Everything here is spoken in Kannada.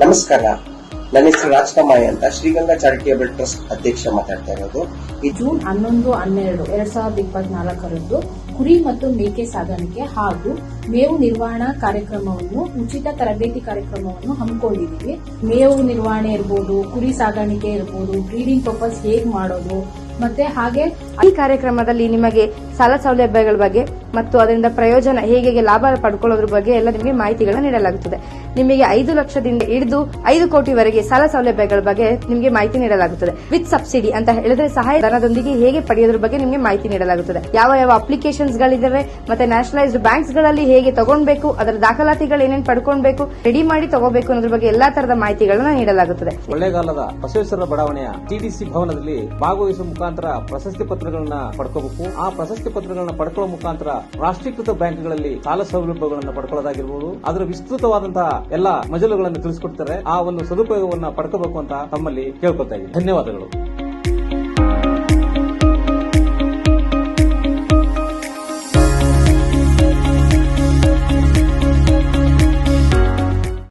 ನಮಸ್ಕಾರ. ನನ್ನ ಹೆಸರು ರಾಜಕಮಾಯಿ ಅಂತ ಶ್ರೀಗಂಗಾ ಚಾರಿಟೇಬಲ್ ಟ್ರಸ್ಟ್ ಅಧ್ಯಕ್ಷ ಮಾತಾಡ್ತಾ ಇರೋದು. ಜೂನ್ ಹನ್ನೊಂದು, ಹನ್ನೆರಡು, ಎರಡ್ ಸಾವಿರದ ಇಪ್ಪತ್ನಾಲ್ಕರಂದು ಕುರಿ ಮತ್ತು ಮೇಕೆ ಸಾಗಾಣಿಕೆ ಹಾಗೂ ಮೇವು ನಿರ್ವಹಣಾ ಕಾರ್ಯಕ್ರಮವನ್ನು, ಉಚಿತ ತರಬೇತಿ ಕಾರ್ಯಕ್ರಮವನ್ನು ಹಮ್ಮಿಕೊಂಡಿದ್ದೀವಿ. ಮೇವು ನಿರ್ವಹಣೆ ಇರ್ಬೋದು, ಕುರಿ ಸಾಗಾಣಿಕೆ ಇರ್ಬೋದು ಬ್ರೀಡಿಂಗ್ ಪರ್ಪಸ್ ಹೇಗ್ ಮಾಡೋದು ಮತ್ತೆ ಹಾಗೆ ಈ ಕಾರ್ಯಕ್ರಮದಲ್ಲಿ ನಿಮಗೆ ಸಾಲ ಸೌಲಭ್ಯಗಳ ಬಗ್ಗೆ ಮತ್ತು ಅದರಿಂದ ಪ್ರಯೋಜನ ಹೇಗೆ ಲಾಭ ಪಡ್ಕೊಳ್ಳೋದ್ರ ಬಗ್ಗೆ ಎಲ್ಲ ನಿಮಗೆ ಮಾಹಿತಿಗಳನ್ನು ನೀಡಲಾಗುತ್ತದೆ. ನಿಮಗೆ ಐದು ಲಕ್ಷದಿಂದ ಹಿಡಿದು ಐದು ಕೋಟಿವರೆಗೆ ಸಾಲ ಸೌಲಭ್ಯಗಳ ಬಗ್ಗೆ ನಿಮಗೆ ಮಾಹಿತಿ ನೀಡಲಾಗುತ್ತದೆ. ವಿತ್ ಸಬ್ಸಿಡಿ ಅಂತ ಹೇಳಿದ್ರೆ ಸಹಾಯ ಧನದೊಂದಿಗೆ ಹೇಗೆ ಪಡೆಯೋದ್ರ ಬಗ್ಗೆ ನಿಮಗೆ ಮಾಹಿತಿ ನೀಡಲಾಗುತ್ತದೆ. ಯಾವ ಯಾವ ಅಪ್ಲಿಕೇಶನ್ಸ್ ಗಳಿದಾವೆ ಮತ್ತೆ ನ್ಯಾಷನಲೈಸ್ಡ್ ಬ್ಯಾಂಕ್ಸ್ಗಳಲ್ಲಿ ಹೇಗೆ ತಗೊಳ್ಬೇಕು, ಅದರ ದಾಖಲಾತಿಗಳು ಏನೇನು ಪಡ್ಕೊಳ್ಬೇಕು, ರೆಡಿ ಮಾಡಿ ತಗೋಬೇಕು ಅನ್ನೋದ್ರ ಬಗ್ಗೆ ಎಲ್ಲಾ ತರದ ಮಾಹಿತಿಗಳನ್ನ ನೀಡಲಾಗುತ್ತದೆ. ಕಾಲದ ಬಸವೇಶ್ವರ ಬಡಾವಣೆಯ ಟಿಡಿಸಿ ಭವನದಲ್ಲಿ ಭಾಗವಹಿಸುವ ಮುಖಾಂತರ ಪ್ರಶಸ್ತಿ ಪತ್ರಗಳನ್ನ ಪಡ್ಕೋಬೇಕು. ಆ ಪ್ರಶಸ್ತಿ ಪತ್ರಗಳನ್ನ ಪಡ್ಕೊಳ್ಳೋ ಮುಖಾಂತರ ರಾಷ್ಟ್ರೀಕೃತ ಬ್ಯಾಂಕ್ಗಳಲ್ಲಿ ಸಾಲ ಸೌಲಭ್ಯಗಳನ್ನ ಪಡ್ಕೊಳ್ಳೋದಾಗಿರ್ಬೋದು. ಅದರ ವಿಸ್ತೃತವಾದಂತಹ ಎಲ್ಲ ಮಜಲುಗಳನ್ನು ತಿಳಿಸ್ಕೊಡ್ತಾರೆ. ಆ ಒಂದು ಸದುಪಯೋಗವನ್ನ ಪಡ್ಕೋಬೇಕು ಅಂತ ತಮ್ಮಲ್ಲಿ ಕೇಳ್ಕೊತಾ ಇದ್ದೀನಿ. ಧನ್ಯವಾದಗಳು.